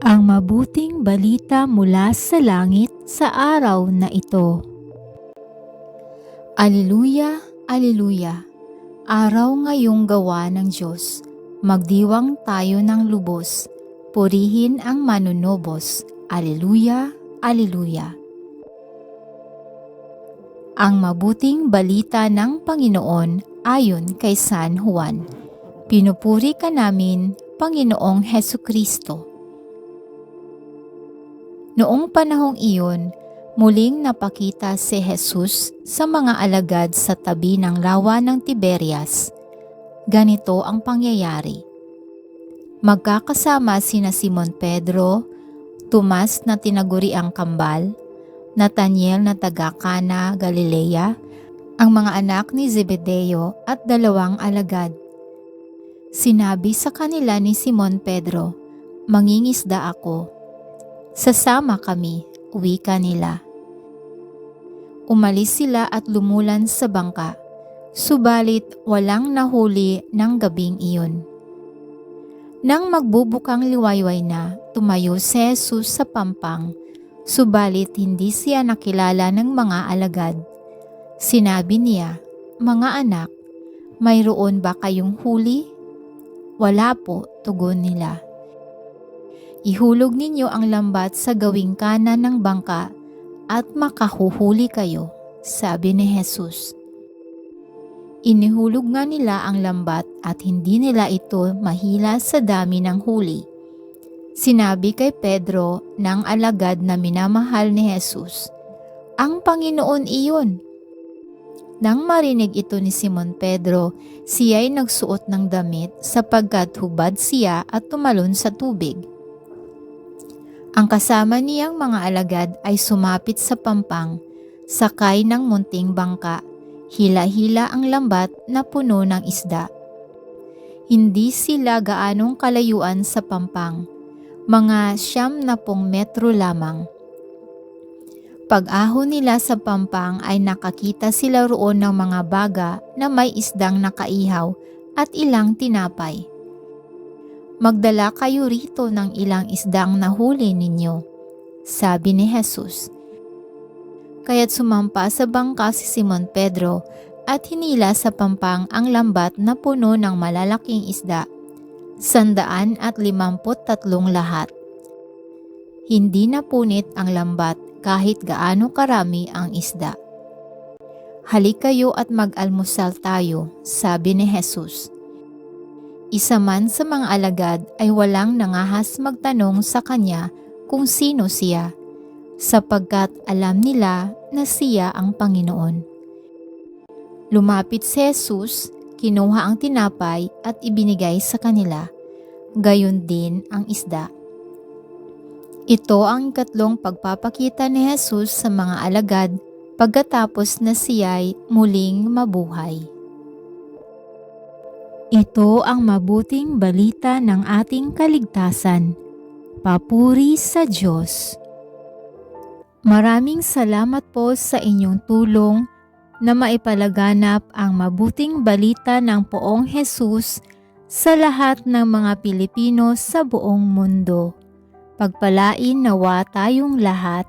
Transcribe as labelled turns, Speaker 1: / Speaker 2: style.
Speaker 1: ang mabuting balita mula sa langit sa araw na ito. Aleluya, Aleluya! Araw ngayong gawa ng Diyos. Magdiwang tayo ng lubos. Purihin ang manunobos. Aleluya, Aleluya! Ang mabuting balita ng Panginoon ayon kay San Juan. Pinupuri ka namin, Panginoong Heso Kristo. Noong panahong iyon, muling napakita si Jesus sa mga alagad sa tabi ng lawa ng Tiberias. Ganito ang pangyayari. Magkakasama sina Simon Pedro, Tomas na tinaguri ang kambal, Nathaniel na taga Cana, Galilea, ang mga anak ni Zebedeo at dalawang alagad. Sinabi sa kanila ni Simon Pedro, Mangingisda ako. Sasama kami, uwi ka nila. Umalis sila at lumulan sa bangka, subalit walang nahuli ng gabing iyon. Nang magbubukang liwayway na, tumayo si Jesus sa pampang, subalit hindi siya nakilala ng mga alagad. Sinabi niya, Mga anak, mayroon ba kayong huli? Wala po, tugon nila. Ihulog ninyo ang lambat sa gawing kanan ng bangka at makahuhuli kayo, sabi ni Jesus. Inihulog nga nila ang lambat at hindi nila ito mahila sa dami ng huli. Sinabi kay Pedro ng alagad na minamahal ni Jesus, Ang Panginoon iyon. Nang marinig ito ni Simon Pedro, siya'y nagsuot ng damit sapagkat hubad siya at tumalon sa tubig. Ang kasama niyang mga alagad ay sumapit sa pampang, sakay ng munting bangka, hila-hila ang lambat na puno ng isda. Hindi sila gaanong kalayuan sa pampang, mga siyam na pong metro lamang. Pag-ahon nila sa pampang ay nakakita sila roon ng mga baga na may isdang nakaihaw at ilang tinapay. Magdala kayo rito ng ilang isdang nahuli ninyo, sabi ni Jesus. Kaya't sumampa sa bangka si Simon Pedro at hinila sa pampang ang lambat na puno ng malalaking isda, sandaan at limamput tatlong lahat. Hindi napunit ang lambat kahit gaano karami ang isda. Halik kayo at mag-almusal tayo, sabi ni Jesus. Isa man sa mga alagad ay walang nangahas magtanong sa kanya kung sino siya, sapagkat alam nila na siya ang Panginoon. Lumapit si Jesus, kinuha ang tinapay at ibinigay sa kanila, gayon din ang isda. Ito ang ikatlong pagpapakita ni Jesus sa mga alagad pagkatapos na siya'y muling mabuhay. Ito ang mabuting balita ng ating kaligtasan. Papuri sa Diyos. Maraming salamat po sa inyong tulong na maipalaganap ang mabuting balita ng poong Jesus sa lahat ng mga Pilipino sa buong mundo. Pagpalain nawa tayong lahat